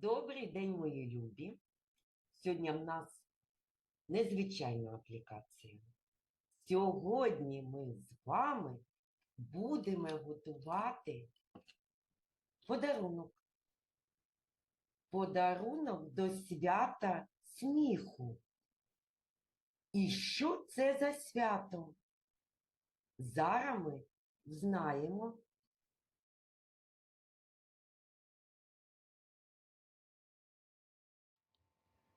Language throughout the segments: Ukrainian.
Добрий день, мої любі. Сьогодні в нас незвичайна аплікація. Сьогодні ми з вами будемо готувати подарунок. Подарунок до свята сміху. І що це за свято? Зараз ми знаємо.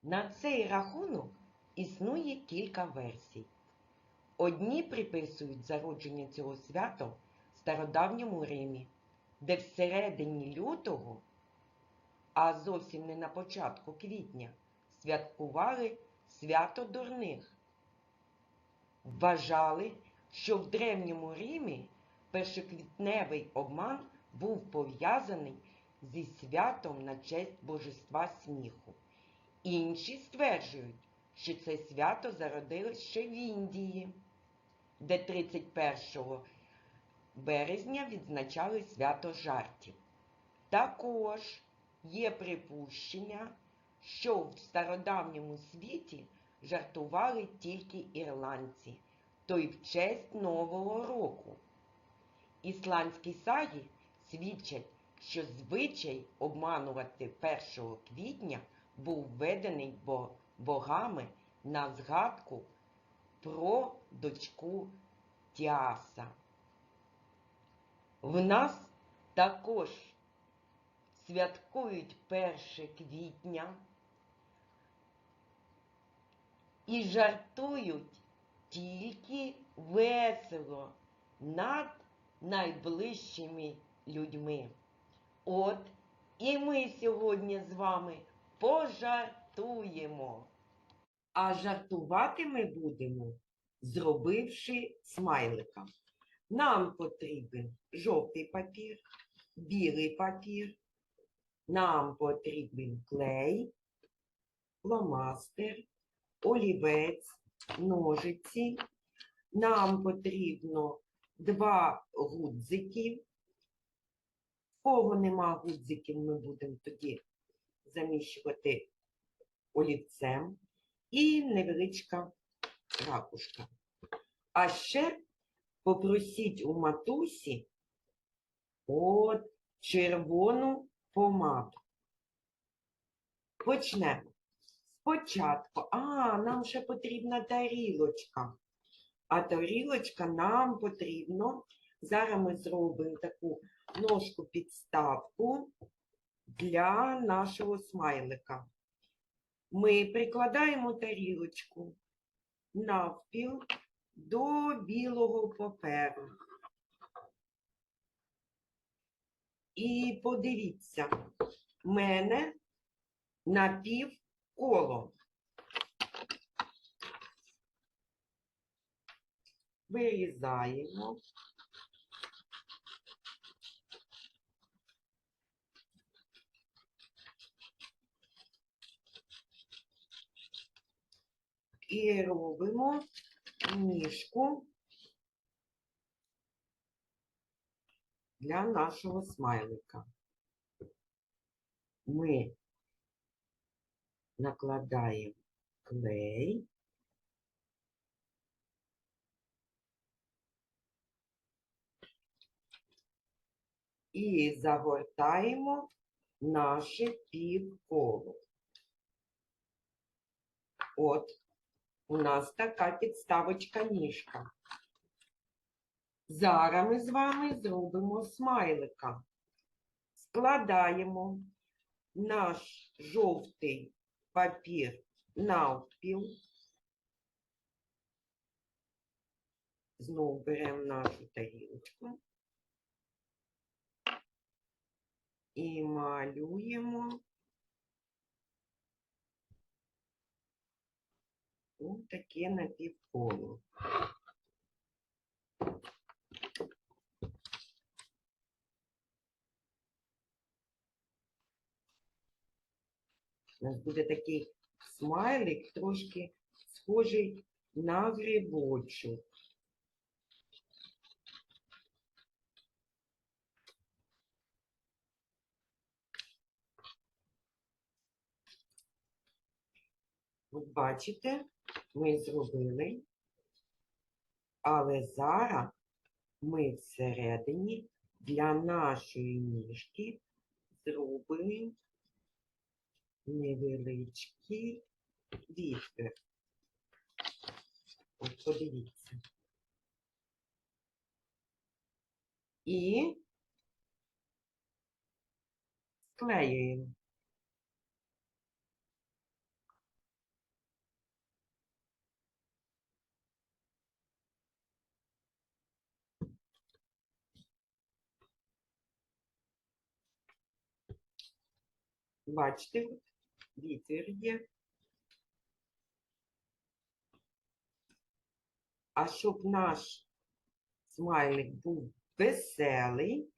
На цей рахунок існує кілька версій. Одні приписують зародження цього свята стародавньому Римі, де всередині лютого, а зовсім не на початку квітня, святкували свято дурних. Вважали, що в древньому Римі першоквітневий обман був пов'язаний зі святом на честь божества сміху. Інші стверджують, що це свято зародилось ще в Індії, де 31 березня відзначали свято жартів. Також є припущення, що в стародавньому світі жартували тільки ірландці, то й в честь Нового року. Ісландські саги свідчать, що звичай обманувати 1 квітня був введений богами на згадку про дочку Тіаса. В нас також святкують 1 квітня і жартують тільки весело над найближчими людьми. От і ми сьогодні з вами пожартуємо. А жартувати ми будемо, зробивши смайлика. Нам потрібен жовтий папір, білий папір, нам потрібен клей, фломастер, олівець, ножиці. Нам потрібно два гудзики. Кого нема гудзиків, ми будемо тоді заміщувати олівцем і невеличка ракушка. А ще попросіть у матусі от червону помаду. Почнемо. Спочатку, а, нам ще потрібна тарілочка. А тарілочка нам потрібно. Зараз ми зробимо таку ножку підставку для нашого смайлика. Ми прикладаємо тарілочку навпіл до білого паперу. І подивіться, в мене напівколо. Вирізаємо. І робимо ніжку для нашого смайлика. Ми накладаємо клей. І загортаємо наше півколо. От, у нас така підставочка ніжка. Зараз ми з вами зробимо смайлика. Складаємо наш жовтий папір навпіл. Знову беремо нашу тарілочку. І малюємо ось таке напівколо. У нас буде такий смайлик, трошки схожий на грибочок. От бачите, ми зробили, але зараз ми всередині для нашої ніжки зробимо невеличкий відкрив. От подивіться. І склеюємо. Бачите, вітер є. А щоб наш смайлик був веселий,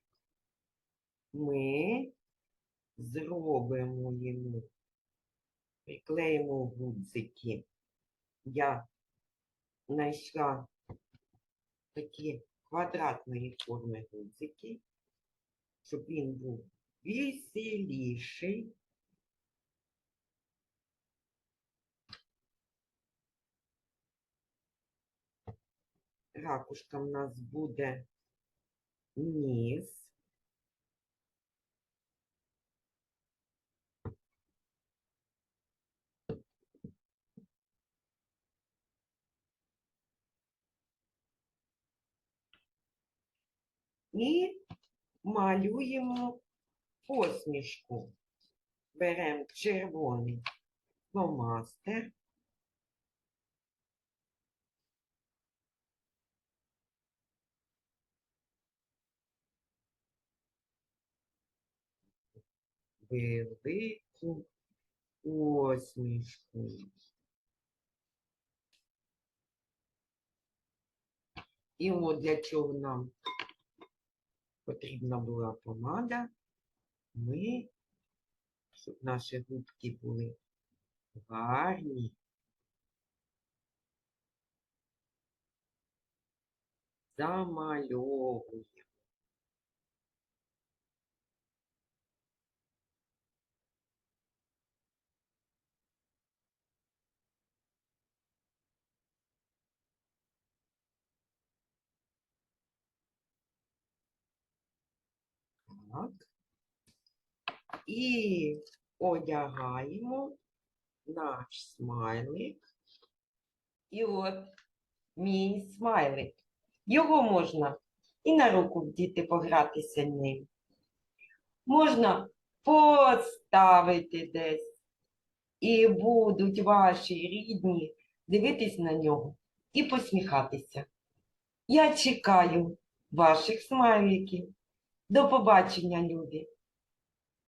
ми зробимо йому, приклеїмо гудзики. Я знайшла такі квадратної форми гудзики, щоб він був веселіший. Ракушка в нас буде низ. І малюємо посмішку. Беремо червоний фломастер. Велику посмішку. І от для чого нам потрібна була помада, ми, щоб наші губки були гарні, замальовуємо. Так. І одягаємо наш смайлик. І от мій смайлик. Його можна і на руку вдіти погратися ним. Можна поставити десь. І будуть ваші рідні дивитись на нього і посміхатися. Я чекаю ваших смайликів. До побачення, любі!